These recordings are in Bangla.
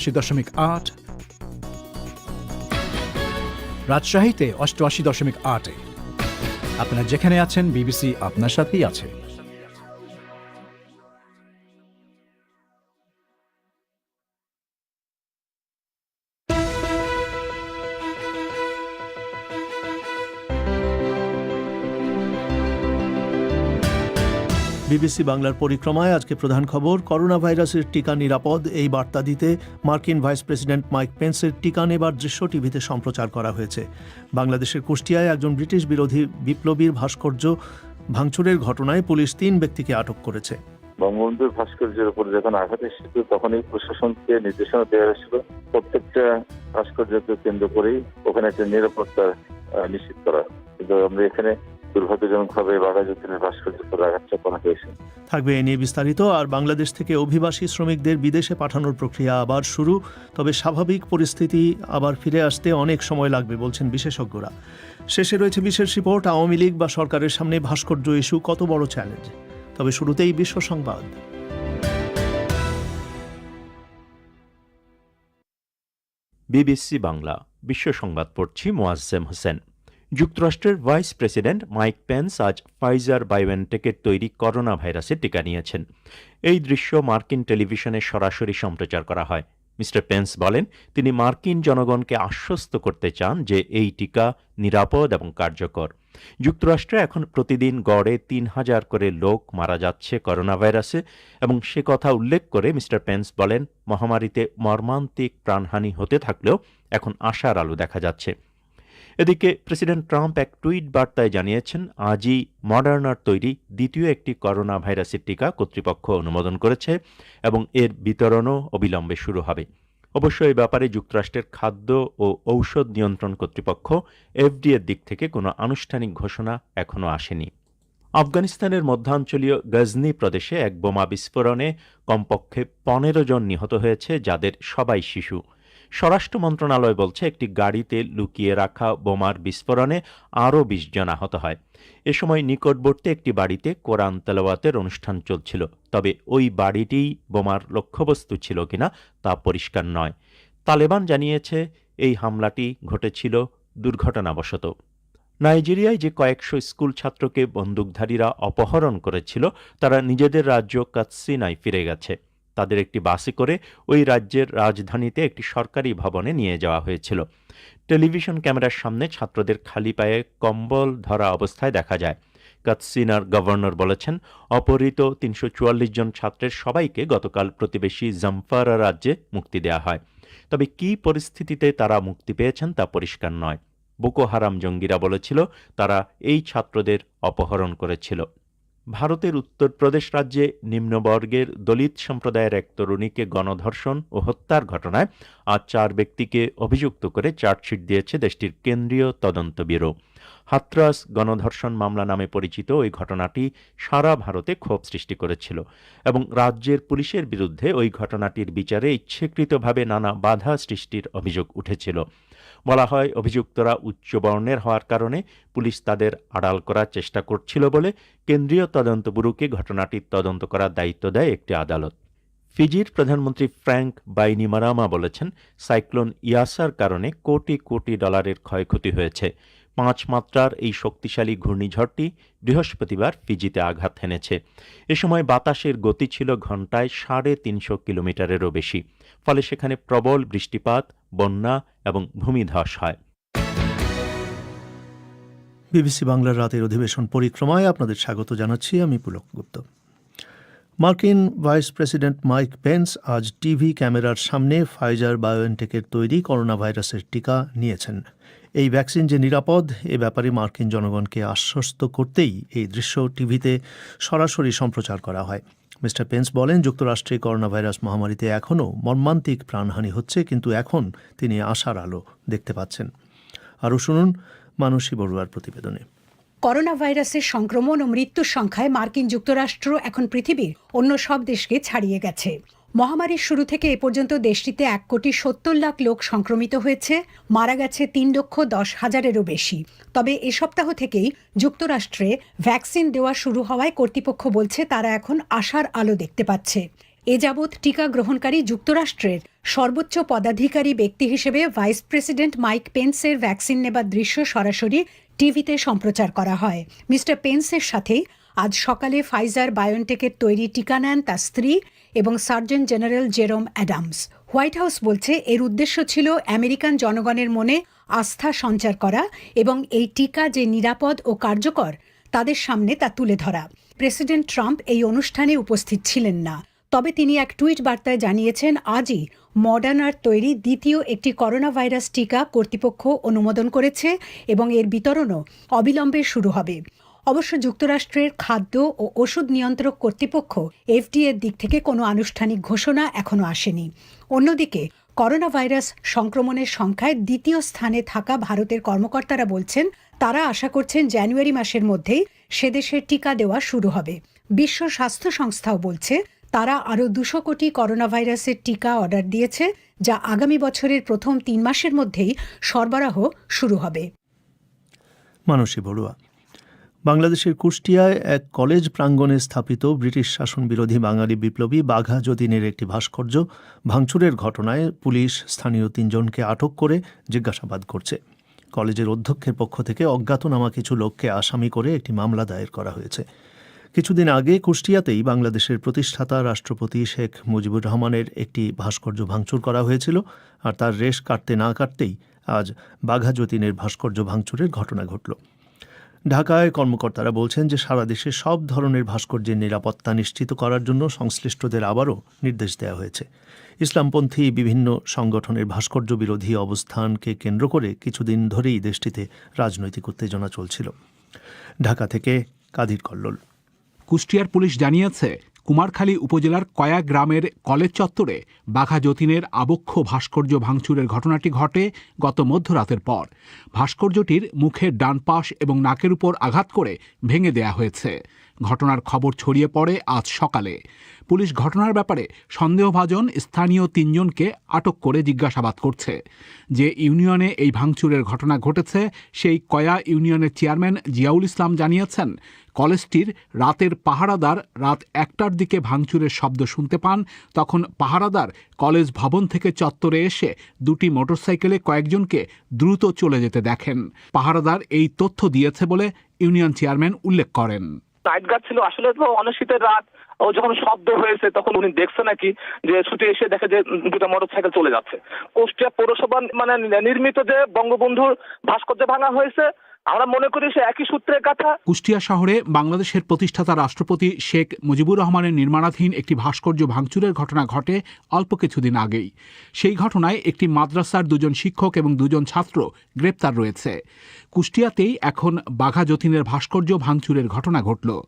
আশি দশমিক আট। রাজশাহীতে অষ্টআশি দশমিক আটে। আপনারা যেখানে আছেন বিবিসি আপনার সাথেই আছে। বিবিসি বাংলার পরিক্রমায় আজকে প্রধান খবর করোনা ভাইরাসের টিকা নিরাপদ, এই বার্তা দিতে মার্কিন ভাইস প্রেসিডেন্ট মাইক পেন্সের টিকা নেবার দৃশ্য টিভিতে সম্প্রচার করা হয়েছে। বাংলাদেশের কুষ্টিয়ায় একজন ব্রিটিশ বিরোধী বিপ্লবীর ভাস্কর্য ভাঙচুরের ঘটনায় পুলিশ তিন ব্যক্তিকে আটক করেছে। বঙ্গবন্ধুর ভাস্কর্যের উপর যখন আঘাত এসেছিল, তখনই প্রশাসনকে নির্দেশনা দেওয়া হয়েছিল, প্রত্যেকটা ভাস্কর্যকে কেন্দ্র করেই ওখানে একটা নিরাপত্তা নিশ্চিত করা। কিন্তু আমরা এখানে দুর্ভাগ্যজনকভাবে বাঘাযতীনের ভাস্কর্যের উপর আঘাত চাপানো হয়েছে থাকবে এ নিয়ে বিস্তারিত আর বাংলাদেশ থেকে অভিবাসী শ্রমিকদের বিদেশে পাঠানোর প্রক্রিয়া আবার শুরু তবে স্বাভাবিক পরিস্থিতি আবার ফিরে আসতে অনেক সময় লাগবে বলছেন বিশেষজ্ঞরা। শেষে রয়েছে বিশেষ রিপোর্ট আওয়ামী লীগ বা সরকারের সামনে ভাস্কর্য ইস্যু কত বড় চ্যালেঞ্জ? তবে শুরুতেই বিশ্ব সংবাদ। বিবিসি বাংলা বিশ্ব সংবাদ পড়ছি মোয়াজ্জেম হোসেন। যুক্তরাষ্ট্রের ভাইস প্রেসিডেন্ট মাইক পেন্স আজ ফাইজার বায়োএনটেকের তৈরি করোনা ভাইরাসের টিকা নিয়েছেন। এই দৃশ্য মার্কিন টেলিভিশনে সরাসরি সম্প্রচার করা হয়। মিস্টার পেন্স বলেন, তিনি মার্কিন জনগণকে আশ্বস্ত করতে চান যে এই টিকা নিরাপদ এবং কার্যকর। যুক্তরাষ্ট্রে এখন প্রতিদিন গড়ে তিন হাজার করে লোক মারা যাচ্ছে করোনা ভাইরাসে এবং সে কথা উল্লেখ করে মিস্টার পেন্স বলেন, মহামারীতে মর্মান্তিক প্রাণহানি হতে থাকলেও এখন আশার আলো দেখা যাচ্ছে। এদিকে প্রেসিডেন্ট ট্রাম্প এক টুইট বার্তায় জানিয়েছেন, আজই মডার্নার তৈরি দ্বিতীয় একটি করোনা ভাইরাসের টিকা কর্তৃপক্ষ অনুমোদন করেছে এবং এর বিতরণও অবিলম্বে শুরু হবে। অবশ্য এই ব্যাপারে যুক্তরাষ্ট্রের খাদ্য ও ঔষধ নিয়ন্ত্রণ কর্তৃপক্ষ এফডিএর দিক থেকে কোনো আনুষ্ঠানিক ঘোষণা এখনও আসেনি। আফগানিস্তানের মধ্যাঞ্চলীয় গজনি প্রদেশে এক বোমা বিস্ফোরণে কমপক্ষে পনেরো জন নিহত হয়েছে, যাদের সবাই শিশু। স্বরাষ্ট্র মন্ত্রণালয় বলছে একটি গাড়িতে লুকিয়ে রাখা বোমার বিস্ফোরণে আরও বিশ জন আহত হয়। এ সময় নিকটবর্তী একটি বাড়িতে কোরআন তেলাওয়াতের অনুষ্ঠান চলছিল। তবে ওই বাড়িটিই বোমার লক্ষ্যবস্তু ছিল কিনা তা পরিষ্কার নয়। তালেবান জানিয়েছে এই হামলাটি ঘটেছিল দুর্ঘটনাবশত। নাইজেরিয়ায় যে কয়েকশো স্কুল ছাত্রকে বন্দুকধারীরা অপহরণ করেছিল, তারা নিজেদের রাজ্য কাৎসিনায় ফিরে গেছে। তাদের একটি বাসে করে ওই রাজ্যের রাজধানীতে একটি সরকারি ভবনে নিয়ে যাওয়া হয়েছিল। টেলিভিশন ক্যামেরার সামনে ছাত্রদের খালি পায়ে কম্বল ধরা অবস্থায় দেখা যায়। কাৎসিনার গভর্নর বলেছেন, অপহৃত তিনশো চুয়াল্লিশ জন ছাত্রের সবাইকে গতকাল প্রতিবেশী জামফারা রাজ্যে মুক্তি দেওয়া হয়। তবে কি পরিস্থিতিতে তারা মুক্তি পেয়েছেন তা পরিষ্কার নয়। বোকো হারাম জঙ্গিরা বলেছিল, তারা এই ছাত্রদের অপহরণ করেছিল। ভারতের উত্তরপ্রদেশ রাজ্যে নিম্নবর্গের দলিত সম্প্রদায়ের এক তরুণীকে গণধর্ষণ ও হত্যার ঘটনায় আজ চার ব্যক্তিকে অভিযুক্ত করে চার্জশিট দিয়েছে দেশটির কেন্দ্রীয় তদন্ত ব্যুরো। হাতরাস গণধর্ষণ মামলা নামে পরিচিত ওই ঘটনাটি সারা ভারতে ক্ষোভ সৃষ্টি করেছিল এবং রাজ্যের পুলিশের বিরুদ্ধে ওই ঘটনাটির বিচারে ইচ্ছাকৃতভাবে নানা বাধা সৃষ্টির অভিযোগ উঠেছিল। বলা হয়, অভিযুক্তরা উচ্চ বর্ণের হওয়ার কারণে পুলিশ তাদের আড়াল করার চেষ্টা করছিল বলে কেন্দ্রীয় তদন্ত ব্যুরোকে ঘটনাটির তদন্ত করার দায়িত্ব দেয় একটি আদালত। ফিজির প্রধানমন্ত্রী ফ্র্যাঙ্ক বাইনিমারামা বলেছেন, সাইক্লোন ইয়াসার কারণে কোটি কোটি ডলারের ক্ষয়ক্ষতি হয়েছে। পাঁচ মাত্রার এই শক্তিশালী ঘূর্ণিঝড়টি বৃহস্পতিবার ফিজিতে আঘাত হেনেছে। এ সময় বাতাসের গতি ছিল ঘন্টায় সাড়ে তিনশো কিলোমিটারেরও বেশি, ফলে সেখানে প্রবল বৃষ্টিপাত, বন্যা এবং ভূমিধস হয়। বিবিসি বাংলার রাতের অধিবেশন পরিক্রমায় আপনাদের স্বাগত জানাচ্ছি, আমি পুলক গুপ্ত। মার্কিন ভাইস প্রেসিডেন্ট মাইক পেন্স আজ টিভি ক্যামেরার সামনে ফাইজার বায়োএনটেকের তৈরি করোনা ভাইরাসের টিকা নিয়েছেন। এই ভ্যাকসিন যে নিরাপদ, এ ব্যাপারে মার্কিন জনগণকে আশ্বস্ত করতেই এই দৃশ্য টিভিতে সরাসরি সম্প্রচার করা হয়। মিস্টার পেন্স বলেন, যুক্তরাষ্ট্রে করোনা ভাইরাস মহামারীতে এখনও মর্মান্তিক প্রাণহানি হচ্ছে, কিন্তু এখন তিনি আশার আলো দেখতে পাচ্ছেন। আরও শুনুন মানসী বড়ুয়ার প্রতিবেদনে। করোনা ভাইরাসের সংক্রমণ ও মৃত্যুর সংখ্যায় মার্কিন যুক্তরাষ্ট্র এখন পৃথিবীর অন্য সব দেশকে ছাড়িয়ে গেছে। মহামারীর শুরু থেকে এ পর্যন্ত দেশটিতে এক কোটি সত্তর লাখ লোক সংক্রমিত হয়েছে, মারা গেছে তিন লক্ষ দশ হাজারেরও বেশি। তবে এ সপ্তাহ থেকেই যুক্তরাষ্ট্রে ভ্যাকসিন দেওয়া শুরু হওয়ায় কর্তৃপক্ষ বলছে তারা এখন আশার আলো দেখতে পাচ্ছে। এ যাবৎ টিকা গ্রহণকারী যুক্তরাষ্ট্রের সর্বোচ্চ পদাধিকারী ব্যক্তি হিসেবে ভাইস প্রেসিডেন্ট মাইক পেন্সের ভ্যাকসিন নেবার দৃশ্য সরাসরি টিভিতে সম্প্রচার করা হয়। মিস্টার পেন্সের সাথে আজ সকালে ফাইজার বায়োনটেকের তৈরি টিকা নেন তার স্ত্রী এবং surgeon general Jerome Adams. White House বলছে, এর উদ্দেশ্য ছিল আমেরিকান জনগণের মনে আস্থা সঞ্চার করা এবং এই টিকা যে নিরাপদ ও কার্যকর, তাদের সামনে তা তুলে ধরা। প্রেসিডেন্ট ট্রাম্প এই অনুষ্ঠানে উপস্থিত ছিলেন না। তবে তিনি এক টুইট বার্তায় জানিয়েছেন, আজই মডার্নার তৈরি দ্বিতীয় একটি করোনা ভাইরাস টিকা কর্তৃপক্ষ অনুমোদন করেছে এবং এর বিতরণও অবিলম্বে শুরু হবে। অবশ্য যুক্তরাষ্ট্রের খাদ্য ও ওষুধ নিয়ন্ত্রক কর্তৃপক্ষ এফডিএর দিক থেকে কোনো আনুষ্ঠানিক ঘোষণা এখনও আসেনি। অন্যদিকে করোনা ভাইরাস সংক্রমণের সংখ্যায় দ্বিতীয় স্থানে থাকা ভারতের কর্মকর্তারা বলছেন, তারা আশা করছেন জানুয়ারি মাসের মধ্যেই সেদেশের টিকা দেওয়া শুরু হবে। বিশ্ব স্বাস্থ্য সংস্থাও বলছে, তারা আরও দুশো কোটি করোনা ভাইরাসের টিকা অর্ডার দিয়েছে, যা আগামী বছরের প্রথম তিন মাসের মধ্যেই সরবরাহ শুরু হবে। মানসী বড়ুয়া বাংলাদেশের কুষ্টিয়ায় এক কলেজ প্রাঙ্গণে স্থাপিত ব্রিটিশ শাসন বিরোধী বাঙালি বিপ্লবী বাঘা যতীনের একটি ভাস্কর্য ভাঙচুরের ঘটনায় পুলিশ স্থানীয় তিনজনকে আটক করে জিজ্ঞাসাবাদ করছে। কলেজের অধ্যক্ষের পক্ষ থেকে অজ্ঞাতনামা কিছু লোককে আসামি করে একটি মামলা দায়ের করা হয়েছে। কিছুদিন আগে কুষ্টিয়াতেই বাংলাদেশের প্রতিষ্ঠাতা রাষ্ট্রপতি শেখ মুজিবুর রহমানের একটি ভাস্কর্য ভাঙচুর করা হয়েছিল আর তার রেশ কাটতে না কাটতেই আজ বাঘা যতীনের ভাস্কর্য ভাঙচুরের ঘটনা ঘটল। ঢাকায় কর্মকর্তারা বলছেন যে সারা দেশে সব ধরনের ভাস্কর্যের নিরাপত্তা নিশ্চিত করার জন্য সংশ্লিষ্টদের আবারও নির্দেশ দেওয়া হয়েছে। ইসলামপন্থী বিভিন্ন সংগঠনের ভাস্কর্য বিরোধী অবস্থানকে কেন্দ্র করে কিছুদিন ধরেই দেশটিতে রাজনৈতিক উত্তেজনা চলছিল। ঢাকা থেকে কাদির কল্লোল। কুষ্টিয়ার পুলিশ জানিয়েছে কুমারখালী উপজেলার কয়া গ্রামের কলেজ চত্বরে বাঘা যতীনের আবক্ষ ভাস্কর্য ভাঙচুরের ঘটনাটি ঘটে গত মধ্যরাতের পর। ভাস্কর্যটির মুখের ডান পাশ এবং নাকের উপর আঘাত করে ভেঙে দেয়া হয়েছে। ঘটনার খবর ছড়িয়ে পড়ে আজ সকালে। পুলিশ ঘটনার ব্যাপারে সন্দেহভাজন স্থানীয় তিনজনকে আটক করে জিজ্ঞাসাবাদ করছে। যে ইউনিয়নে এই ভাঙচুরের ঘটনা ঘটেছে, সেই কয়া ইউনিয়নের চেয়ারম্যান জিয়াউল ইসলাম জানিয়েছেন কলেজটির রাতের পাহারাদার রাত একটার দিকে ভাঙচুরের শব্দ শুনতে পান, তখন পাহারাদার কলেজ ভবন থেকে চত্বরে এসে দুটি মোটরসাইকেলে কয়েকজনকে দ্রুত চলে যেতে দেখেন। পাহারাদার এই তথ্য দিয়েছে বলে ইউনিয়ন চেয়ারম্যান উল্লেখ করেন। নাইট গার্ড ছিল আসলে তো রাত, ও যখন শব্দ হয়েছে তখন উনি দেখছে নাকি যে ছুটে এসে দেখে যে দুটো মোটর সাইকেল চলে যাচ্ছে। কুষ্টিয়া পৌরসভা মানে নির্মিত যে বঙ্গবন্ধুর ভাস্কর্য ভাঙা হয়েছে আমরা মনে করি সে একই সূত্রের কথা। কুষ্টিয়া শহরে বাংলাদেশের প্রতিষ্ঠাতা রাষ্ট্রপতি শেখ মুজিবুর রহমানের নির্মাণাধীন একটি ভাস্কর্য ভাঙচুরের ঘটনা ঘটে অল্প কিছুদিন আগেই। সেই ঘটনায় একটি মাদ্রাসার দুজন শিক্ষক এবং দুজন ছাত্র গ্রেপ্তার রয়েছে। কুষ্টিয়াতেই এখন বাঘা যতীনের ভাস্কর্য ভাঙচুরের ঘটনা ঘটল।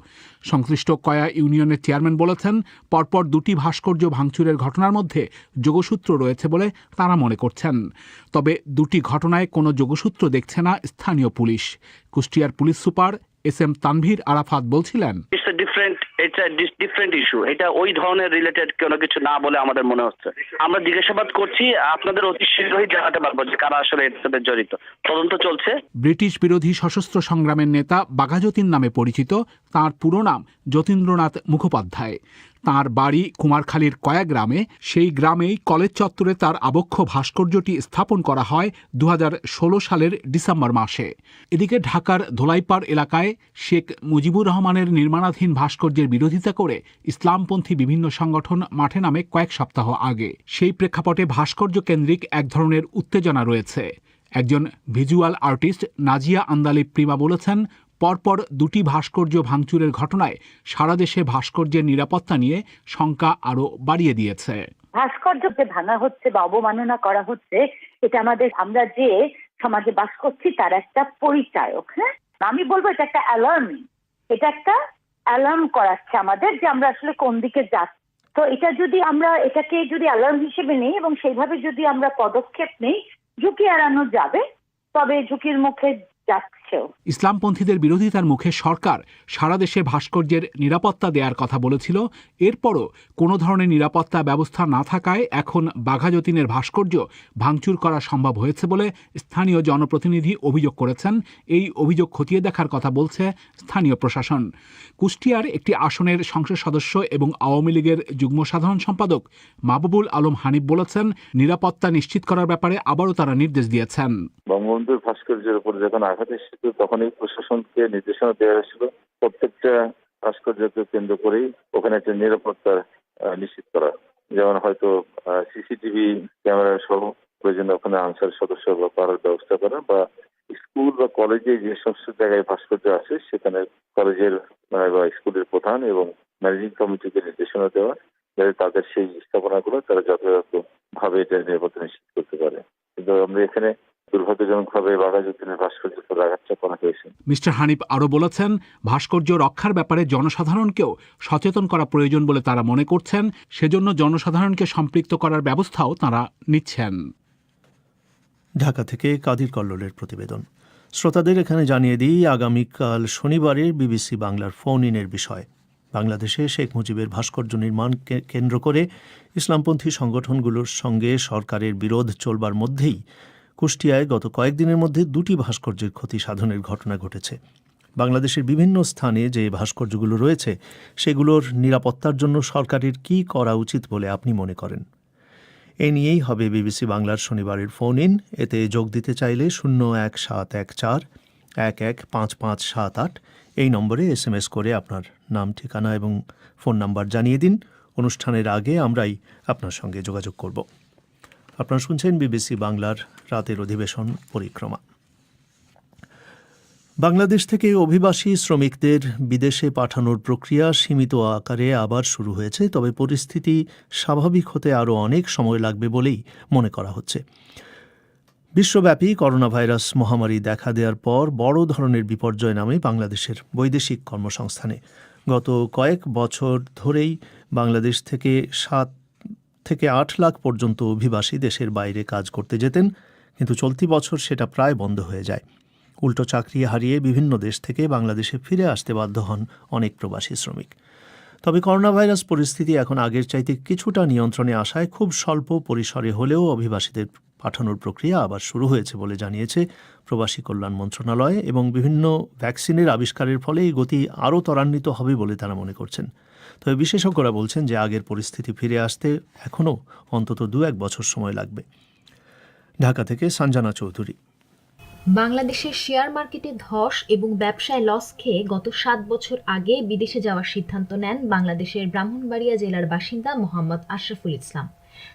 সংশ্লিষ্ট কয়া ইউনিয়নের চেয়ারম্যান বলেছেন, পরপর দুটি ভাস্কর্য ভাঙচুরের ঘটনার মধ্যে যোগসূত্র রয়েছে বলে তারা মনে করছেন। তবে দুটি ঘটনায় কোনো যোগসূত্র দেখছে না স্থানীয় পুলিশ। কুষ্টিয়ার police super S M Tanvir Arafat বলছিলেন it's a different different issue এটা ওই ধরনের রিলেটেড কোনো কিছু না বলে আমাদের মনে হচ্ছে। আমরা জিজ্ঞাসাবাদ করছি, আপনাদের অতি শীঘ্রই জানাতে পারব যে কারা আসলে এর সাথে জড়িত। তদন্ত চলছে। ব্রিটিশ বিরোধী সশস্ত্র সংগ্রামের নেতা বাঘাযতীন নামে পরিচিত, তার পুরো নাম যতীন্দ্রনাথ মুখোপাধ্যায়। তার বাড়ি কুমারখালীর কয়া গ্রামে। সেই গ্রামেই কলেজ চত্বরে তার আবক্ষ ভাস্কর্যটি স্থাপন করা হয় দু হাজার ষোলো সালের ডিসেম্বর মাসে। এদিকে ঢাকার ধোলাইপাড় এলাকায় শেখ মুজিবুর রহমানের নির্মাণাধীন ভাস্কর্যের বিরোধিতা করে ইসলামপন্থী বিভিন্ন সংগঠন মাঠে নামে কয়েক সপ্তাহ আগে। সেই প্রেক্ষাপটে ভাস্কর্য কেন্দ্রিক এক ধরনের উত্তেজনা রয়েছে। একজন ভিজুয়াল আর্টিস্ট নাজিয়া আন্দালি প্রিমা বলেছেন পরপর দুটি ভাস্কর্য ভাঙচুরের ঘটনায় সারা দেশে ভাস্কর্যের নিরাপত্তা নিয়ে শঙ্কা আরও বাড়িয়ে দিয়েছে। ভাস্কর্য যে ভাঙা হচ্ছে বা অবমাননা করা হচ্ছে, এটা আমাদের, আমরা যে সমাজে বাস করছি তার একটা পরিচায়ক হ্যাঁ? আমি বলব এটা একটা অ্যালার্মিং, এটা একটা অ্যালার্ম করাচ্ছে আমাদের যে আমরা আসলে কোন দিকে যাচ্ছি। তো এটা যদি আমরা, এটাকে যদি অ্যালার্ম হিসেবে নেই এবং সেইভাবে যদি আমরা পদক্ষেপ নেই, ঝুঁকি এড়ানো যাবে, তবে ঝুঁকির মুখে যাচ্ছি। ইসলামপন্থীদের বিরোধিতার মুখে সরকার সারা দেশে ভাস্কর্যের নিরাপত্তা দেওয়ার কথা বলেছিল। এরপরও কোনো ধরনের নিরাপত্তা ব্যবস্থা না থাকায় এখন বাঘাযতীনের ভাস্কর্য ভাঙচুর করা সম্ভব হয়েছে বলে স্থানীয় জনপ্রতিনিধি অভিযোগ করেছেন। এই অভিযোগ খতিয়ে দেখার কথা বলছে স্থানীয় প্রশাসন। কুষ্টিয়ার একটি আসনের সংসদ সদস্য এবং আওয়ামী লীগের যুগ্ম সাধারণ সম্পাদক মাহবুবুল আলম হানিফ বলেছেন নিরাপত্তা নিশ্চিত করার ব্যাপারে আবারও তারা নির্দেশ দিয়েছেন। বঙ্গবন্ধুর ভাস্কর্যের উপর যখন আঘাত এসেছিল তখনই প্রশাসনকে নির্দেশনা দেওয়া হয়েছিল প্রত্যেকটা ভাস্কর্যকে কেন্দ্র করেই ওখানে একটা নিরাপত্তা নিশ্চিত করা। যেমন হয়তো সিসিটিভি ক্যামেরা সহ প্রয়োজনে ওখানে আনসার সদস্য বা করার ব্যবস্থা করা বা স্কুল বা কলেজে যে সমস্ত জায়গায় ভাস্কর্য আছে সেখানে কলেজের বা স্কুলের প্রধান এবং ম্যানেজিং কমিটিকে নির্দেশনা দেওয়া যাতে তাদের সেই স্থাপনাগুলো তারা যথাযথ ভাবে এটা নিরাপত্তা নিশ্চিত করতে পারে। কিন্তু আমরা এখানে দুর্ভাগ্যজনকভাবে বাঘাযতীনের ভাস্কর্যকে আঘাতটা করা হয়েছে মিস্টার হানিফ আরও বলেছেন ভাস্কর্য রক্ষার ব্যাপারে জনসাধারণকেও সচেতন করা প্রয়োজন বলে তারা মনে করছেন সেজন্য জনসাধারণকে সম্পৃক্ত করার ব্যবস্থাও তারা নিচ্ছেন। ঢাকা থেকে কাদির কল্লোলের প্রতিবেদন। শ্রোতাদের এখানে জানিয়ে দিই আগামীকাল শনিবারের বিবিসি বাংলার ফোন ইনের বিষয়। বাংলাদেশে শেখ মুজিবের ভাস্কর্য নির্মাণকে কেন্দ্র করে ইসলামপন্থী সংগঠনগুলোর সঙ্গে সরকারের বিরোধ চলবার মধ্যেই কুষ্টিয়ায় গত কয়েকদিনের মধ্যে দুটি ভাস্কর্যের ক্ষতি সাধনের ঘটনা ঘটেছে। বাংলাদেশের বিভিন্ন স্থানে যে ভাস্কর্যগুলো রয়েছে, সেগুলোর নিরাপত্তার জন্য সরকারের কী করা উচিত বলে আপনি মনে করেন? এ নিয়েই হবে বিবিসি বাংলার শনিবারের ফোন ইন। এতে যোগ দিতে চাইলে শূন্য এক সাত এক চার, এক এক পাঁচ পাঁচ সাত আট এই নম্বরে এস এম এস করে আপনার নাম, ঠিকানা এবং ফোন নাম্বার জানিয়ে দিন। অনুষ্ঠানের আগে আমরাই আপনার সঙ্গে যোগাযোগ করব। আপনারা শুনছেন বিবিসি বাংলার রাতের অধিবেশন পরিক্রমা। বাংলাদেশ থেকে অভিবাসী শ্রমিকদের বিদেশে পাঠানোর প্রক্রিয়া সীমিত আকারে আবার শুরু হয়েছে, তবে পরিস্থিতি স্বাভাবিক হতে আরও অনেক সময় লাগবে বলেই মনে করা হচ্ছে। বিশ্বব্যাপী করোনা ভাইরাস মহামারী দেখা দেওয়ার পর বড় ধরনের বিপর্যয় নামে বাংলাদেশের বৈদেশিক কর্মসংস্থানে। গত কয়েক বছর ধরেই বাংলাদেশ থেকে সাত থেকে আট লাখ পর্যন্ত অভিবাসী দেশের বাইরে কাজ করতে যেতেন। কিন্তু চলতি বছর সেটা প্রায় বন্ধ হয়ে যায়। উল্টো চাকরি হারিয়ে বিভিন্ন দেশ থেকে বাংলাদেশে ফিরে আসতে বাধ্য হন অনেক প্রবাসী শ্রমিক। তবে করোনা ভাইরাস পরিস্থিতি এখন আগের চাইতে কিছুটা নিয়ন্ত্রণে আসায় খুব স্বল্প পরিসরে হলেও অভিবাসীদের পাঠানোর প্রক্রিয়া আবার শুরু হয়েছে বলে জানিয়েছে প্রবাসী কল্যাণ মন্ত্রণালয় এবং বিভিন্ন ভ্যাকসিনের আবিষ্কারের ফলে এই গতি আরও ত্বরান্বিত হবে বলে তারা মনে করছেন। তবে বিশেষজ্ঞরা বলছেন যে আগের পরিস্থিতি ফিরে আসতে এখনও অন্তত দু এক বছর সময় লাগবে। ঢাকা থেকে সঞ্জানা চৌধুরী। বাংলাদেশের শেয়ার মার্কেটে ধস এবং ব্যবসায় লস খেয়ে গত সাত বছর আগে বিদেশে যাওয়ার সিদ্ধান্ত নেন বাংলাদেশের ব্রাহ্মণবাড়িয়া জেলার বাসিন্দা মোহাম্মদ আশরাফুল ইসলাম।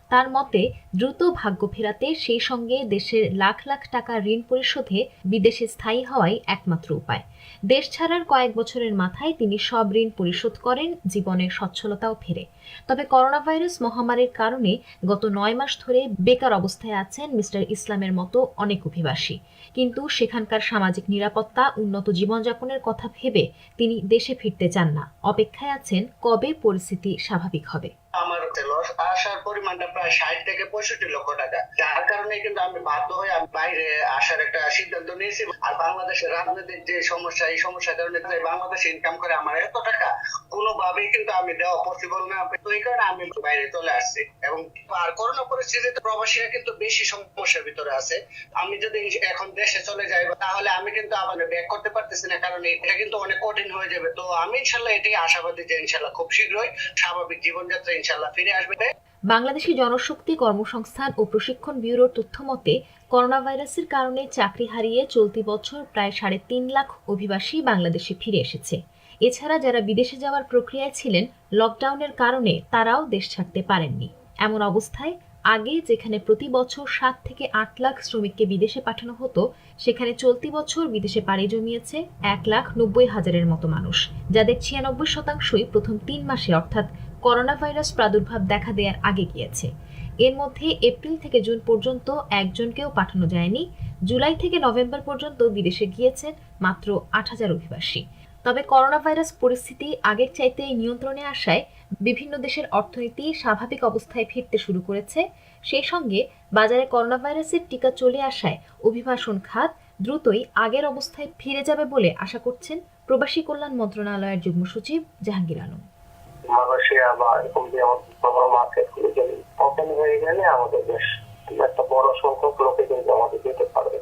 তার মতে, দ্রুত ভাগ্য ফেরাতে সেই সঙ্গে দেশের লাখ লাখ টাকা ঋণ পরিশোধে বিদেশে স্থায়ী হওয়াই একমাত্র উপায়। দেশ ছাড়ার কয়েক বছরের মাথায় তিনি সব ঋণ পরিশোধ করেন জীবনের সচ্ছলতাও ফেরে। তবে করোনা ভাইরাস মহামারীর কারণে গত নয় মাস ধরে বেকার অবস্থায় আছেন মিস্টার ইসলামের মতো অনেক অভিবাসী। কিন্তু সেখানকার সামাজিক নিরাপত্তা, উন্নত জীবনযাপনের কথা ভেবে তিনি দেশে ফিরতে চান না। অপেক্ষায় আছেন কবে পরিস্থিতি স্বাভাবিক হবে। আমার লস আসার পরিমাণটা প্রায় ষাট থেকে পঁয়ষট্টি লক্ষ টাকা। যার কারণে কিন্তু আমি বাধ্য হয়ে আমি বাইরে আসার একটা সিদ্ধান্ত নিয়েছি। আর বাংলাদেশের রাজনৈতিক যে সমস্যা, এই সমস্যার কারণে বাংলাদেশ ইনকাম করে আমার এত টাকা, কোনোভাবেই কিন্তু আমি দেওয়া পসিবল না। তো এই কারণে আমি বাইরে চলে আসছি। এবং আর করোনা পরিস্থিতিতে প্রবাসীরা কিন্তু বেশি সমস্যার ভিতরে আছে। আমি যদি এখন দেশে চলে যাই, তাহলে আমি কিন্তু আবার ব্যাক করতে পারতেছি না, কারণ এটা কিন্তু অনেক কঠিন হয়ে যাবে। তো আমি ইনশাল্লাহ এটাই আশাবাদী যে ইনশাল্লাহ খুব শীঘ্রই স্বাভাবিক জীবনযাত্রা ইনশাল্লাহ ফিরে আসবে বাংলাদেশি জনশক্তি কর্মসংস্থান ও প্রশিক্ষণ ব্যুরোর তথ্য মতে করোনা ভাইরাসের কারণে চাকরি হারিয়ে চলতি বছর প্রায় সাড়ে তিন লাখ অভিবাসী বাংলাদেশে ফিরে এসেছে। এছাড়া যারা বিদেশে যাওয়ার প্রক্রিয়ায় ছিলেন, লকডাউনের কারণে তারাও দেশ ছাড়তে পারেননি। এমন অবস্থায়, আগে যেখানে প্রতি বছর সাত থেকে আট লাখ শ্রমিককে বিদেশে পাঠানো হতো, সেখানে চলতি বছর বিদেশে পাড়ি জমিয়েছে এক লাখ নব্বই হাজারের মতো মানুষ, যাদের ছিয়ানব্বই শতাংশই প্রথম তিন মাসে, অর্থাৎ করোনা ভাইরাস প্রাদুর্ভাব দেখা দেওয়ার আগে গিয়েছে। এর মধ্যে এপ্রিল থেকে জুন পর্যন্ত একজনকেও পাঠানো যায়নি। জুলাই থেকে নভেম্বর পর্যন্ত বিদেশে গিয়েছেন মাত্র আট হাজার অভিবাসী। তবে করোনা ভাইরাস পরিস্থিতি আগের চাইতে নিয়ন্ত্রণে আসায় বিভিন্ন দেশের অর্থনীতি স্বাভাবিক অবস্থায় ফিরতে শুরু করেছে। সেই সঙ্গে বাজারে করোনা ভাইরাসের টিকা চলে আসায় অভিবাসন খাত দ্রুতই আগের অবস্থায় ফিরে যাবে বলে আশা করছেন প্রবাসী কল্যাণ মন্ত্রণালয়ের যুগ্ম সচিব জাহাঙ্গীর আলম। মালয়েশিয়া বা এরকম যে আমাদের মার্কেটগুলো যদি ওপেন হয়ে গেলে আমাদের দেশ একটা বড় সংখ্যক লোকে কিন্তু আমাদের যেতে পারবে।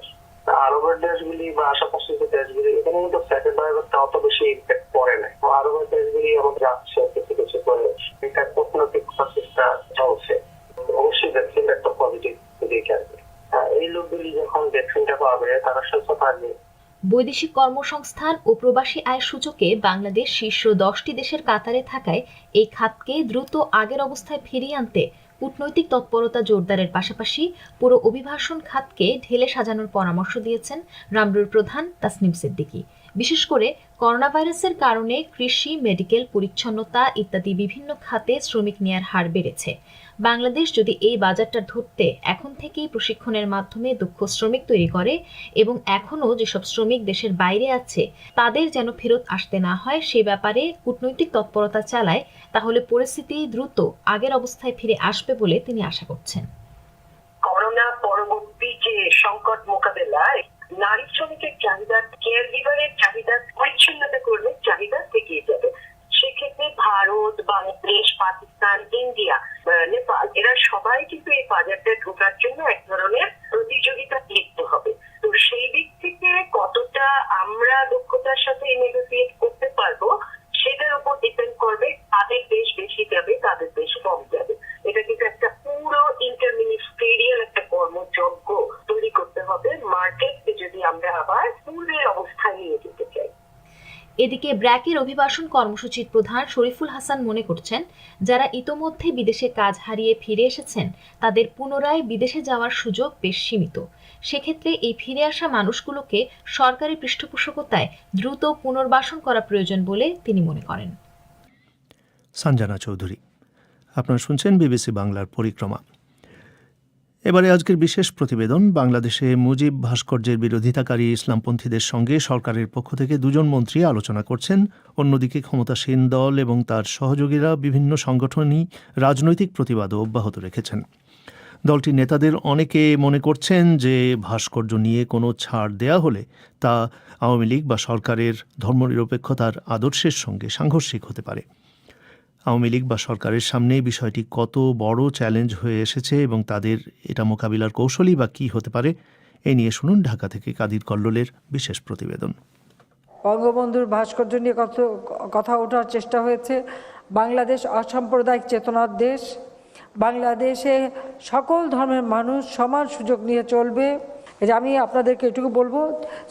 আরবের দেশগুলি বা আশাপাশি যে দেশগুলি, এখানে কিন্তু ফ্ল্যাটের ড্রাইভারটা অত বেশি ইম্প্যাক্ট পড়ে না। আরবের দেশগুলি আমাদের যাচ্ছে কিছু কিছু করে। এটা বৈদেশিক কর্মসংস্থান ও প্রবাসী আয় সূচকে বাংলাদেশ শীর্ষ দশটি দেশের কাতারে থাকায় এই খাতকে দ্রুত আগের অবস্থায় ফিরিয়ে আনতে কূটনৈতিক তৎপরতা জোরদারের পাশাপাশি পুরো অভিভাষণ খাতকে ঢেলে সাজানোর পরামর্শ দিয়েছেন রামরুর প্রধান তাসনিম সিদ্দিকী। বিশেষ করে করোনা ভাইরাসের কারণে কৃষি, মেডিকেল, পরিচ্ছন্নতা ইত্যাদি বিভিন্ন খাতে শ্রমিক নেয়ার হার বেড়েছে। বাংলাদেশ যদি এই বাজারটা ধরতে এখন থেকেই প্রশিক্ষণের মাধ্যমে দক্ষ শ্রমিক তৈরি করে এবং এখনও যেসব শ্রমিক দেশের বাইরে আছে, তাদের যেন ফেরত আসতে না হয় সে ব্যাপারে কূটনৈতিক তৎপরতা চালায়, তাহলে পরিস্থিতি দ্রুত আগের অবস্থায় ফিরে আসবে বলে তিনি আশা করছেন। করোনা পরবর্তী যে সংকট মোকাবেলায় নারী শ্রমিকের চাহিদা কেয়ার গিভারের চাহিদা পরিচ্ছন্নতা কর্মীর চাহিদা থেকে যাবে সেক্ষেত্রে ভারত বাংলাদেশ পাকিস্তান ইন্ডিয়া আহ, নেপাল এরা সবাই কিন্তু এই বাজারটা ঢোকার জন্য এক ধরনের প্রতিযোগিতা লিপ্ত হবে তো সেই দিক থেকে কতটা আমরা দক্ষতার সাথে নেগোসিয়েট করতে পারব সেটার উপর ডিপেন্ড করবে তাদের দেশ বেশি যাবে তাদের দেশ কম যাবে এটা কিন্তু একটা পুরো ইন্টারমিনিস্টেরিয়াল একটা কর্মযজ্ঞ তৈরি করতে হবে মার্কেটকে যদি আমরা আবার পূর্বের অবস্থায় নিয়ে যেতে চাই এদিকে ব্র্যাকের অভিবাসন কর্মসূচির প্রধান শরীফুল হাসান মনে করছেন, যারা ইতোমধ্যে বিদেশে কাজ হারিয়ে ফিরে এসেছেন, তাদের পুনরায় বিদেশে যাওয়ার সুযোগ বেশ সীমিত। সেক্ষেত্রে এই ফিরে আসা মানুষগুলোকে সরকারি পৃষ্ঠপোষকতায় দ্রুত পুনর্বাসন করা প্রয়োজন বলে তিনি মনে করেন। সঞ্জানা চৌধুরী। আপনারা শুনছেন বিবিসি বাংলার পরিক্রমা। এবারে আজকের বিশেষ প্রতিবেদন, বাংলাদেশে মুজিব ভাস্কর্যের বিরোধিতাকারী ইসলামপন্থীদের সঙ্গে সরকারের পক্ষ থেকে দুজন মন্ত্রী আলোচনা করছেন। অন্যদিকে ক্ষমতাসীন দল এবং তার সহযোগীরা বিভিন্ন সংগঠনই রাজনৈতিক প্রতিবাদও অব্যাহত রেখেছেন। দলটির নেতাদের অনেকে মনে করছেন যে ভাস্কর্য নিয়ে কোনো ছাড় দেয়া হলে তা আওয়ামী লীগ বা সরকারের ধর্মনিরপেক্ষতার আদর্শের সঙ্গে সাংঘর্ষিক হতে পারে। আওয়ামী লীগ বা সরকারের সামনে বিষয়টি কত বড় চ্যালেঞ্জ হয়ে এসেছে এবং তাদের এটা মোকাবিলার কৌশলই বা কী হতে পারে, এ নিয়ে শুনুন ঢাকা থেকে কাদির কল্লোলের বিশেষ প্রতিবেদন। বঙ্গবন্ধুর ভাস্কর্য নিয়ে কত কথা ওঠার চেষ্টা হয়েছে। বাংলাদেশ অসাম্প্রদায়িক চেতনার দেশ। বাংলাদেশে সকল ধর্মের মানুষ সমান সুযোগ নিয়ে চলবে। যে আমি আপনাদেরকে এটুকু বলব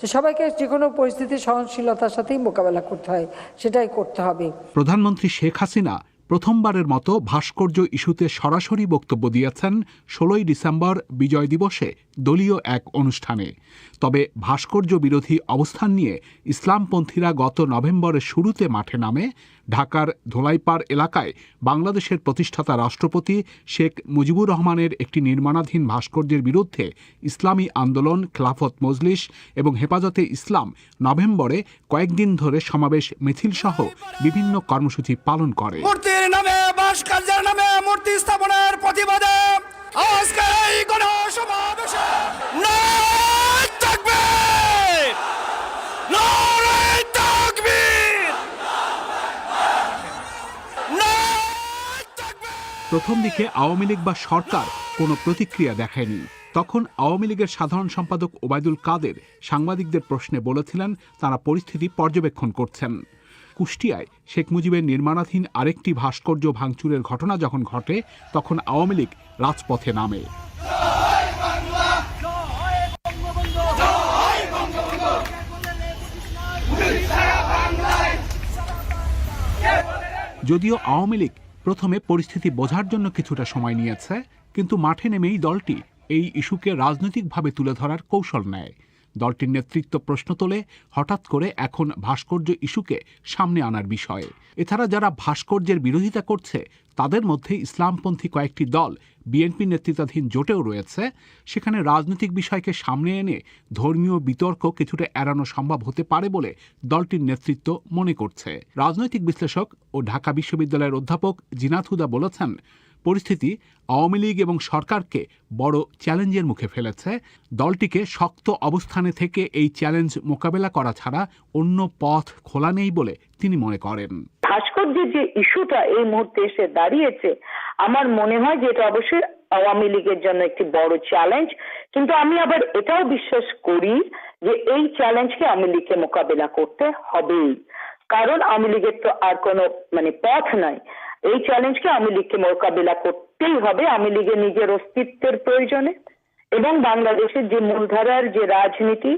যে সবাইকে যে কোনো পরিস্থিতি সহনশীলতার সাথেই মোকাবেলা করতে হয়, সেটাই করতে হবে। প্রধানমন্ত্রী শেখ হাসিনা প্রথমবারের মতো ভাস্কর্য ইস্যুতে সরাসরি বক্তব্য দিয়েছেন ষোলোই ডিসেম্বর বিজয় দিবসে দলীয় এক অনুষ্ঠানে। তবে ভাস্কর্য বিরোধী অবস্থান নিয়ে ইসলামপন্থীরা গত নভেম্বরের শুরুতে মাঠে নামে ঢাকার ধোলাইপাড় এলাকায় বাংলাদেশের প্রতিষ্ঠাতা রাষ্ট্রপতি শেখ মুজিবুর রহমানের একটি নির্মাণাধীন ভাস্কর্যের বিরুদ্ধে ইসলামী আন্দোলন, খেলাফত মজলিস এবং হেফাজতে ইসলাম নভেম্বরে কয়েকদিন ধরে সমাবেশ মিছিল সহ বিভিন্ন কর্মসূচি পালন করে। নামে প্রতিবাদে আজকে এই প্রথম দিকে আওয়ামী লীগ বা সরকার কোনো প্রতিক্রিয়া দেখায়নি তখন আওয়ামী লীগের সাধারণ সম্পাদক ওবায়দুল কাদের সাংবাদিকদের প্রশ্নে বলেছিলেন, তারা পরিস্থিতি পর্যবেক্ষণ করছেন। কুষ্টিয়ায় শেখ মুজিবের নির্মাণাধীন আরেকটি ভাস্কর্য ভাঙচুরের ঘটনা যখন ঘটে, তখন আওয়ামী লীগ রাজপথে নামে। যদিও আওয়ামী লীগ প্রথমে পরিস্থিতি বোঝার জন্য কিছুটা সময় নিয়েছে, কিন্তু মাঠে নেমেই দলটি এই ইস্যুকে রাজনৈতিকভাবে তুলে ধরার কৌশল নেয়। দলটির নেতৃত্ব প্রশ্ন তোলে, হঠাৎ করে এখন ভাস্কর্য ইস্যুকে সামনে আনার বিষয়ে। এছাড়া যারা ভাস্কর্যের বিরোধিতা করছে, তাদের মধ্যে ইসলামপন্থী কয়েকটি দল বিএনপি নেতৃত্বাধীন জোটেও রয়েছে। সেখানে রাজনৈতিক বিষয়কে সামনে এনে ধর্মীয় বিতর্ক কিছুটা এড়ানো সম্ভব হতে পারে বলে দলটির নেতৃত্ব মনে করছে। রাজনৈতিক বিশ্লেষক ও ঢাকা বিশ্ববিদ্যালয়ের অধ্যাপক জিনাত হুদা বলেছেন পরিস্থিতি আওয়ামী লীগ এবং সরকারকে বড় চ্যালেঞ্জের মুখে ফেলেছে। দলটিকে শক্ত অবস্থানে থেকে এই চ্যালেঞ্জ মোকাবেলা করা ছাড়া অন্য পথ খোলা নেই বলে তিনি মনে করেন। ভাস্কর্যের যে ইস্যুটা এই মুহূর্তে এসে দাঁড়িয়েছে, আমার মনে হয় যে এটা অবশ্যই আওয়ামী লীগের জন্য একটি বড় চ্যালেঞ্জ। কিন্তু আমি আবার এটাও বিশ্বাস করি যে এই চ্যালেঞ্জকে আওয়ামী লীগকে মোকাবেলা করতে হবেই। কারণ আওয়ামী লীগের তো আর কোনো মানে পথ নাই। এই চ্যালেঞ্জকে আওয়ামী লীগকে মোকাবিলা করতেই হবে। আওয়ামী লীগের নিজের অস্তিত্বের প্রয়োজনে এবং বাংলাদেশের যে মূলধারার যে রাজনীতি,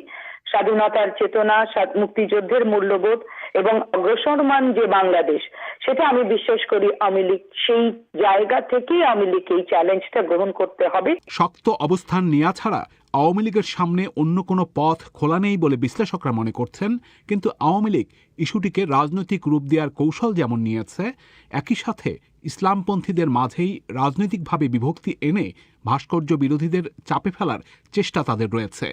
স্বাধীনতার চেতনা মুক্তিযুদ্ধের মূল্যবোধ এবং অগ্রসরমান যে বাংলাদেশ, সেটা আমি বিশ্বাস করি আওয়ামী লীগ সেই জায়গা থেকেই আওয়ামী লীগকে এই চ্যালেঞ্জটা গ্রহণ করতে হবে। শক্ত অবস্থান নেওয়া ছাড়া আওয়ামী লীগের সামনে অন্য কোনো পথ খোলা নেই বলে বিশ্লেষকরা মনে করছেন, কিন্তু আওয়ামী লীগ ইস্যুটিকে রাজনৈতিক রূপ দেওয়ার কৌশল যেমন নিয়েছে, একই সাথে ইসলামপন্থীদের মাঝেই রাজনৈতিকভাবে বিভক্তি এনে ভাস্কর্য বিরোধীদের চাপে ফেলার চেষ্টা তাদের রয়েছে।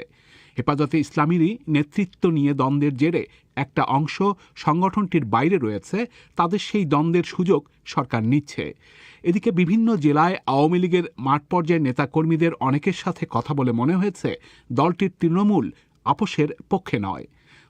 হেফাজতে ইসলামীরই নেতৃত্ব নিয়ে দ্বন্দ্বের জেরে একটা অংশ সংগঠনটির বাইরে রয়েছে, তাদের সেই দ্বন্দ্বের সুযোগ সরকার নিচ্ছে। এদিকে বিভিন্ন জেলায় আওয়ামী লীগের মাঠ পর্যায়ের নেতাকর্মীদের অনেকের সাথে কথা বলে মনে হয়েছে, দলটির তৃণমূল আপোষের পক্ষে নয়।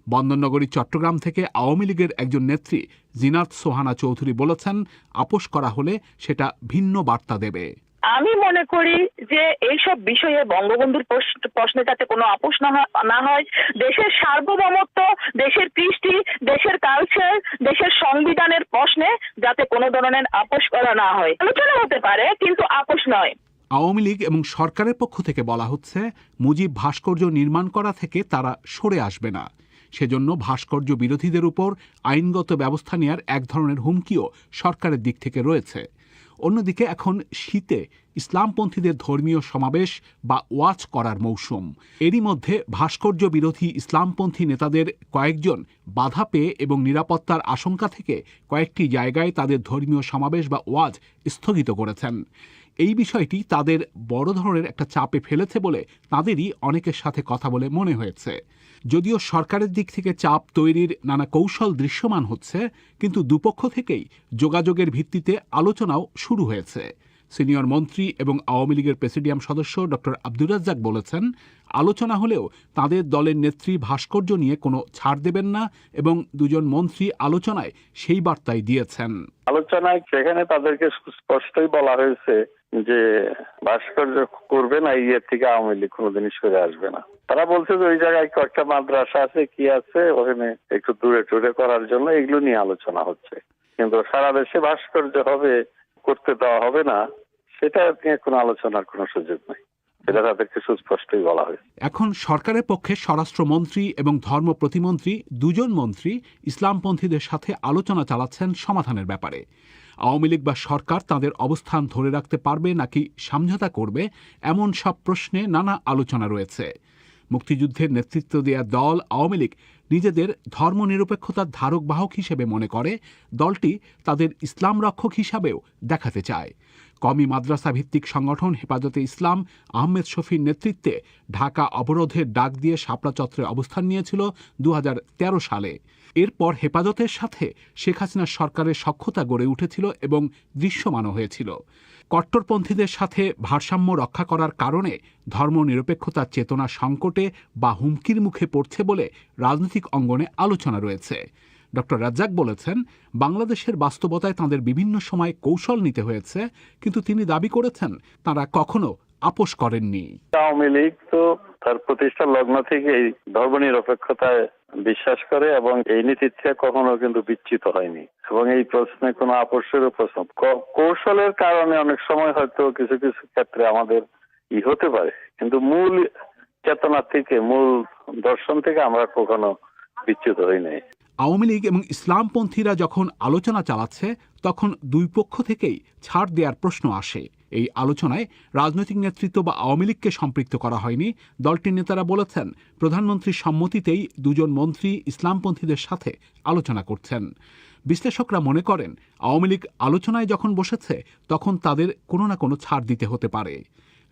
বন্দরনগরী, চট্টগ্রাম থেকে আওয়ামী লীগের একজন নেত্রী জিনাত সোহানা চৌধুরী বলেছেন, আপোষ করা হলে সেটা ভিন্ন বার্তা দেবে। আমি মনে করি যে এইসব বিষয়ে বঙ্গবন্ধুর প্রশ্ন- যাতে কোনো আপোষ না হয়- দেশের সার্বভৌমত্ব, দেশের কৃষ্টি, দেশের কালচার দেশের সংবিধানের প্রশ্নে যাতে কোনো ধরনের আপোষ করা না হয়। আলোচনা হতে পারে, কিন্তু আপোষ নয়। আওয়ামী লীগ এবং সরকারের পক্ষ থেকে বলা হচ্ছে, মুজিব ভাস্কর্য নির্মাণ করা থেকে তারা সরে আসবে না। সেজন্য ভাস্কর্য বিরোধীদের উপর আইনগত ব্যবস্থা নেওয়ার এক ধরনের হুমকিও সরকারের দিক থেকে রয়েছে। অন্যদিকে এখন শীতে ইসলামপন্থীদের ধর্মীয় সমাবেশ বা ওয়াচ করার মৌসুম। এরই মধ্যে ভাস্কর্য বিরোধী ইসলামপন্থী নেতাদের কয়েকজন বাধা পেয়ে এবং নিরাপত্তার আশঙ্কা থেকে কয়েকটি জায়গায় তাদের ধর্মীয় সমাবেশ বা ওয়াজ স্থগিত করেছেন। এই বিষয়টি তাদের বড় ধরনের একটা চাপে ফেলেছে বলে তাদেরই অনেকের সাথে কথা বলে মনে হয়েছে। যদিও সরকারের দিক থেকে চাপ তৈরির নানা কৌশল দৃশ্যমান হচ্ছে, কিন্তু দুপক্ষ থেকেই যোগাযোগের ভিত্তিতে আলোচনাও শুরু হয়েছে। সিনিয়র মন্ত্রী এবং আওয়ামী লীগের প্রেসিডিয়াম সদস্য ডক্টর আব্দুর রাজ্জাক বলেছেন, আলোচনা হলেও তাদের দলের নেত্রী ভাস্কর্য নিয়ে কোনো ছাড় দেবেন না এবং দুজন মন্ত্রী আলোচনায় সেই বার্তাই দিয়েছেন। আলোচনায় সেখানে তাদেরকে স্পষ্টই বলা হয়েছে যে ভাস্কর্য করবে না ইয়ে থেকে আওয়ামী লীগ কোনোদিনই সরে আসবে না। তারা বলছে যে ওই জায়গায় কয়েকটা মাদ্রাসা আছে, কি আছে, ওখানে একটু দূরে টুরে করার জন্য এগুলো নিয়ে আলোচনা হচ্ছে। কিন্তু সারা দেশে ভাস্কর্য হবে, করতে দেওয়া হবে না। সেটা নিয়ে কোনো আলোচনার কোনো সুযোগ নেই। সেটা তাদেরকে সুস্পষ্টই বলা হয়েছে। এখন সরকারের পক্ষে স্বরাষ্ট্রমন্ত্রী এবং ধর্ম প্রতিমন্ত্রী দুজন মন্ত্রী ইসলামপন্থীদের সাথে আলোচনা চালাচ্ছেন সমাধানের ব্যাপারে। আওয়ামী লীগ বা সরকার তাদের অবস্থান ধরে রাখতে পারবে নাকি সমঝোতা করবে এমন সব প্রশ্নে নানা আলোচনা রয়েছে। মুক্তিযুদ্ধের নেতৃত্ব দেয়া দল আওয়ামী লীগ নিজেদের ধর্মনিরপেক্ষতার ধারক বাহক হিসেবে মনে করে, দলটি তাদের ইসলাম রক্ষক হিসাবেও দেখাতে চায়। কমি মাদ্রাসা ভিত্তিক সংগঠন হেফাজতে ইসলাম আহমেদ শফির নেতৃত্বে ঢাকা অবরোধের ডাক দিয়ে শাপলা চত্বরে অবস্থান নিয়েছিল দু হাজার তেরো সালে। এরপর হেফাজতের সাথে শেখ হাসিনার সরকারের সক্ষতা গড়ে উঠেছিল এবং দৃশ্যমানও হয়েছিল। কট্টরপন্থীদের সাথে ভারসাম্য রক্ষা করার কারণে ধর্মনিরপেক্ষতার চেতনা সংকটে বা হুমকির মুখে পড়ছে বলে রাজনৈতিক অঙ্গনে আলোচনা রয়েছে। ডক্টর রাজ্জাক বলেছেন, বাংলাদেশের বাস্তবতায় তাঁদের বিভিন্ন সময় কৌশল নিতে হয়েছে, কিন্তু তিনি দাবি করেছেন তারা কখনো আপোষ করেননি। আওয়ামী লীগ তো তার প্রতিষ্ঠা লগ্ন থেকে এই ধর্মনিরপেক্ষতায় বিশ্বাস করে এবং এই নীতি থেকে কখনো কিন্তু বিচ্ছিত হয়নি। এবং এই প্রশ্নে কোনো আপোষেরও প্রশ্ন। কৌশলের কারণে অনেক সময় হয়তো কিছু কিছু ক্ষেত্রে আমাদের ই হতে পারে, কিন্তু মূল চেতনা থেকে, মূল দর্শন থেকে আমরা কখনো বিচ্যুত হই নাই। আওয়ামী লীগ এবং ইসলামপন্থীরা যখন আলোচনা চালাচ্ছে, তখন দুই পক্ষ থেকেই ছাড় দেওয়ার প্রশ্ন আসে। এই আলোচনায় রাজনৈতিক নেতৃত্ব বা আওয়ামী লীগকে সম্পৃক্ত করা হয়নি। দলটির নেতারা বলেছেন, প্রধানমন্ত্রীর সম্মতিতেই দুজন মন্ত্রী ইসলামপন্থীদের সাথে আলোচনা করছেন। বিশ্লেষকরা মনে করেন, আওয়ামী লীগ আলোচনায় যখন বসেছে, তখন তাদের কোনো না কোনো ছাড় দিতে হতে পারে।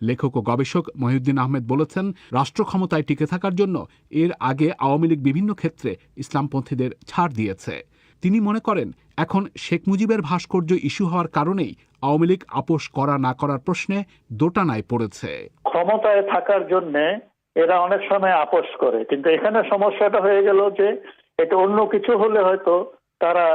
লেখক ও গবেষক মহিউদ্দিন আহমেদ বলেছেন রাষ্ট্র ক্ষমতায় টিকে থাকার জন্য এর আগে আওয়ামী লীগ বিভিন্ন ক্ষেত্রে ইসলামপন্থীদের ছাড় দিয়েছে। তিনি মনে করেন, এখন শেখ মুজিবের ভাস্কর্য ইস্যু হওয়ার কারণেই আওয়ামী লীগ আপোষ করা না করার প্রশ্নে দোটানায় পড়েছে। ক্ষমতায় থাকার জন্য এরা অনেক সময় আপোষ করে, কিন্তু এখানে সমস্যাটা হয়ে গেল যে এটা অন্য কিছু হলে হয়তো তারা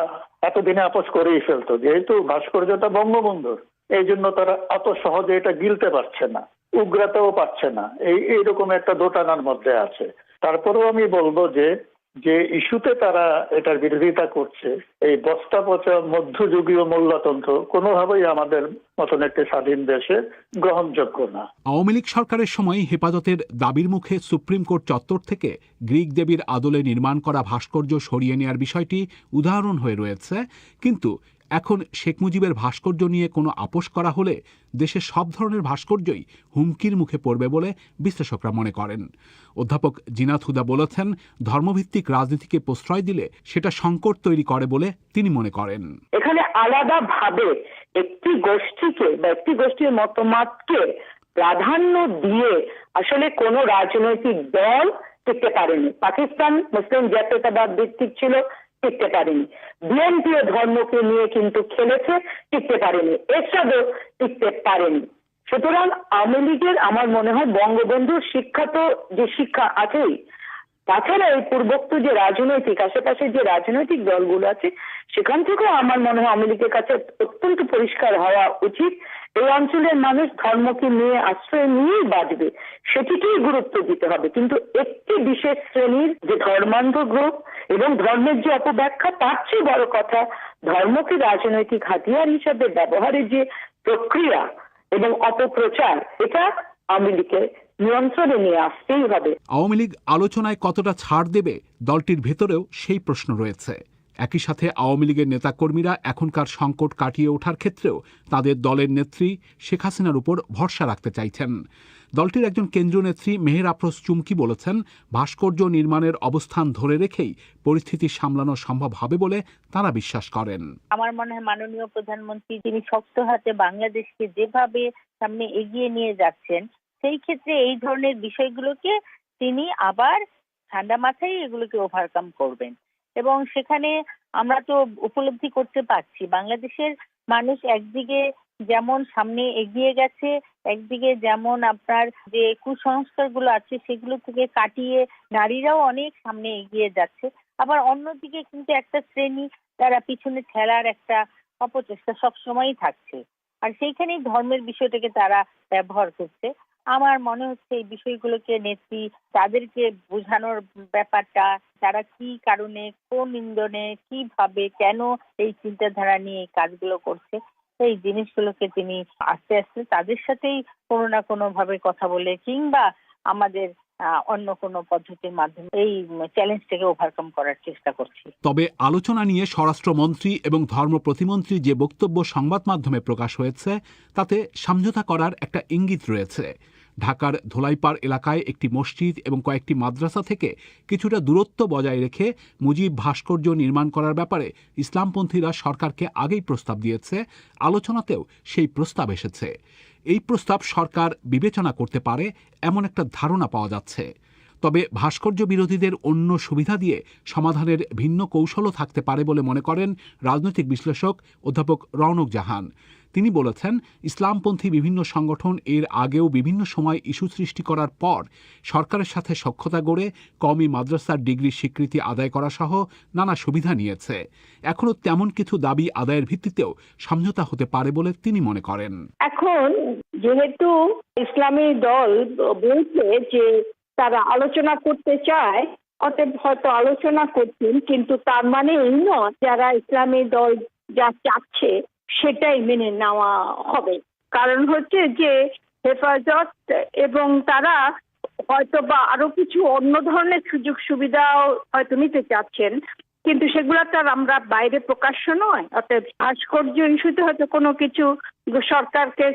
এতদিনে আপোষ করেই ফেলতো। যেহেতু ভাস্কর্যটা বঙ্গবন্ধুর এই জন্য তারা অত সহজে এটা গিলতে পারছে না, উগ্রাতেও পারছে না। এই, এইরকম একটা দোটানার মধ্যে আছে। তারপরেও আমি বলব যে যে ইস্যুতে তারা এটার বিরোধিতা করছে, এই বস্তা পচা মধ্যযুগীয় মূল্যতন্ত্র কোনোভাবেই আমাদের মতন একটি স্বাধীন দেশে গ্রহণযোগ্য না। আওয়ামী লীগ সরকারের সময় হেফাজতের দাবির মুখে সুপ্রিম কোর্ট চত্বর থেকে গ্রিক দেবীর আদলে নির্মাণ করা ভাস্কর্য সরিয়ে নেয়ার বিষয়টি উদাহরণ হয়ে রয়েছে। কিন্তু এখন শেখ মুজিবের ভাস্কর্য নিয়ে কোনো আপোষ করা হলে দেশের সব ধরনের ভাস্কর্যই হুমকির মুখে পড়বে বলে বিশ্লেষকরা মনে করেন। অধ্যাপক জিনাত হুদা বলেছেন, ধর্মভিত্তিক রাজনীতিকে প্রশ্রয় দিলে সেটা সংকট তৈরি করে বলে তিনি মনে করেন। এখানে আলাদা ভাবে একটি গোষ্ঠীকে বা একটি গোষ্ঠীর মতামতকে প্রাধান্য দিয়ে আসলে কোনো রাজনৈতিক দল টিকতে পারেনি। পাকিস্তান, মুসলিম জাতীয়তাবাদ ভিত্তিক ছিল টিকতে পারেনি। বিএনপিও ধর্মকে নিয়ে কিন্তু খেলেছে টিকতে পারেনি। এরশাদও টিকতে পারেনি। সুতরাং আওয়ামী লীগের আমার মনে হয় বঙ্গবন্ধুর শিক্ষা তো যে শিক্ষা আছেই, তাছাড়া এই পূর্বোক্ত যে রাজনৈতিক, আশেপাশে যে রাজনৈতিক দলগুলো আছে, সেখান থেকেও আমার মনে হয় আওয়ামী লীগের কাছে অত্যন্ত পরিষ্কার হওয়া উচিত। এই অঞ্চলের মানুষ ধর্মকে নিয়ে আশ্রয় নিয়েই বাঁচবে, সেটিকেই গুরুত্ব দিতে হবে। কিন্তু একটি বিশেষ শ্রেণির যে ধর্মান্ধ গ্রুপ এবং ধর্মের যে অপব্যাখ্যা, তার চেয়ে বড় কথা ধর্মকে রাজনৈতিক হাতিয়ার হিসাবে ব্যবহারের যে প্রক্রিয়া এবং অপপ্রচার, এটা আওয়ামী লীগের নিয়ন্ত্রণে নিয়ে আসতেই হবে। আওয়ামী লীগ আলোচনায় কতটা ছাড় দেবে দলটির ভেতরেও সেই প্রশ্ন রয়েছে। একই সাথে আওয়ামী লীগের নেতাকর্মীরা এখনকার সংকট কাটিয়ে ওঠার ক্ষেত্রেও তাদের দলের নেত্রী শেখ হাসিনার উপর ভরসা রাখতে চাইছেন। দলটির একজন কেন্দ্রীয় নেত্রী মেহের আফরোজ চুমকি বলেছেন, ভাস্কর্য নির্মাণের অবস্থান ধরে রেখেই পরিস্থিতি সামলানো সম্ভব হবে বলে তারা বিশ্বাস করেন। আমার মনে হয় মাননীয় প্রধানমন্ত্রী যিনি শক্ত হাতে বাংলাদেশকে যেভাবে সামনে এগিয়ে নিয়ে যাচ্ছেন, সেই ক্ষেত্রে এই ধরনের বিষয়গুলোকে তিনি আবার ঠান্ডা মাথায় এগুলোকে ওভারকাম করবেন। এবং সেখানে আমরা তো উপলব্ধি করতে পারছি। বাংলাদেশের মানুষ একদিকে যেমন সামনে এগিয়ে গেছে, একদিকে যেমন আপনার যে কুসংস্কারগুলো আছে সেগুলো থেকে কাটিয়ে নারীরাও অনেক সামনে এগিয়ে যাচ্ছে। আবার অন্যদিকে কিন্তু একটা শ্রেণি, তারা পিছনে ঠেলার একটা অপচেষ্টা সবসময়ই থাকছে। আর সেইখানেই ধর্মের বিষয়টাকে তারা ব্যবহার করছে। আমার মনে হচ্ছে এই বিষয়গুলোকে নেত্রী, তাদেরকে বোঝানোর ব্যাপারটা, তারা কি কারণে, কোন ইন্ধনে, কীভাবে, কেন এই চিন্তাধারা নিয়ে এই কাজগুলো করছে? এই জিনিসগুলোকে তিনি আস্তে আস্তে তাদের সাথেই কোনো না কোনো ভাবে কথা বলে কিংবা আমাদের অন্য কোনো পদ্ধতির মাধ্যমে এই চ্যালেঞ্জটাকে ওভারকাম করার চেষ্টা করছি। তবে আলোচনা নিয়ে স্বরাষ্ট্রমন্ত্রী এবং ধর্ম প্রতিমন্ত্রী যে বক্তব্য সংবাদ মাধ্যমে প্রকাশ হয়েছে, তাতে সমঝোতা করার একটা ইঙ্গিত রয়েছে। ঢাকার ধোলাইপাড় এলাকায় একটি মসজিদ এবং কয়েকটি মাদ্রাসা থেকে কিছুটা দূরত্ব বজায় রেখে মুজিব ভাস্কর্য নির্মাণ করার ব্যাপারে ইসলামপন্থীরা সরকারকে আগেই প্রস্তাব দিয়েছে। আলোচনাতেও সেই প্রস্তাব এসেছে। এই প্রস্তাব সরকার বিবেচনা করতে পারে এমন একটা ধারণা পাওয়া যাচ্ছে। তবে ভাস্কর্য বিরোধীদের অন্য সুবিধা দিয়ে সমাধানের ভিন্ন কৌশলও থাকতে পারে বলে মনে করেন রাজনৈতিক বিশ্লেষক অধ্যাপক রওনক জাহান। তিনি বলেছেন, ইসলামপন্থী বিভিন্ন সংগঠন এর আগেও বিভিন্ন সময় ইস্যু সৃষ্টি করার পর সরকারের সাথে সক্ষতা গড়ে কওমি মাদ্রাসার ডিগ্রি স্বীকৃতি আদায় করা সহ নানা সুবিধা নিয়েছে। এখনও তেমন কিছু দাবি আদায়ের ভিত্তিতেও সমঝোতা হতে পারে বলে তিনি মনে করেন। এখন যেহেতু ইসলামী দল বলছে যে তারা আলোচনা করতে চায়, অতএব হয়তো আলোচনা করছেন, কিন্তু তার মানে এই নয়, যারা ইসলামী দল যা চাচ্ছে সেটাই মেনে নেওয়া হবে। কারণ হচ্ছে যে হেফাজত এবং তারা হয়তো বা আরও কিছু অন্য ধরনের সুযোগ সুবিধাও হয়তো নিতে চাচ্ছেন, কিন্তু সেগুলো তো আমরা বাইরে প্রকাশ্য নয়। অর্থাৎ ভাস্কর্য ইস্যুতে হয়তো কোনো কিছু সরকারকে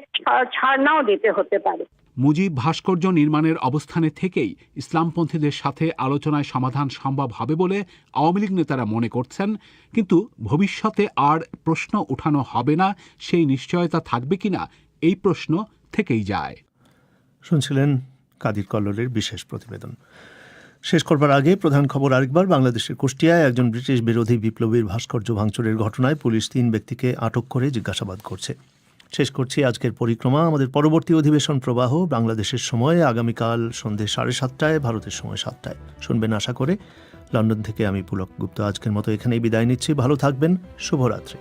ছাড় নাও দিতে হতে পারে। মুজিব ভাস্কর্য নির্মাণের অবস্থানে থেকেই ইসলামপন্থীদের সাথে আলোচনায় সমাধান সম্ভব হবে বলে আওয়ামী লীগ নেতারা মনে করছেন। কিন্তু ভবিষ্যতে আর প্রশ্ন উঠানো হবে না, সেই নিশ্চয়তা থাকবে কিনা, এই প্রশ্ন থেকেই যায়। শুনছিলেন কাদির কল্লোলের বিশেষ প্রতিবেদন। শেষ করবার আগে প্রধান খবর আরেকবার, বাংলাদেশের কুষ্টিয়ায় একজন ব্রিটিশ বিরোধী বিপ্লবীর ভাস্কর্য ভাঙচুরের ঘটনায় পুলিশ তিন ব্যক্তিকে আটক করে জিজ্ঞাসাবাদ করছে। শেষ করছি আজকের পরিক্রমা। আমাদের পরবর্তী অধিবেশন প্রবাহ বাংলাদেশের সময় আগামীকাল সন্ধে সাড়ে সাতটায়, ভারতের সময় সাতটায়। শুনবেন আশা করে। লন্ডন থেকে আমি পুলক গুপ্ত। আজকের মতো এখানেই বিদায় নিচ্ছি। ভালো থাকবেন। শুভরাত্রি।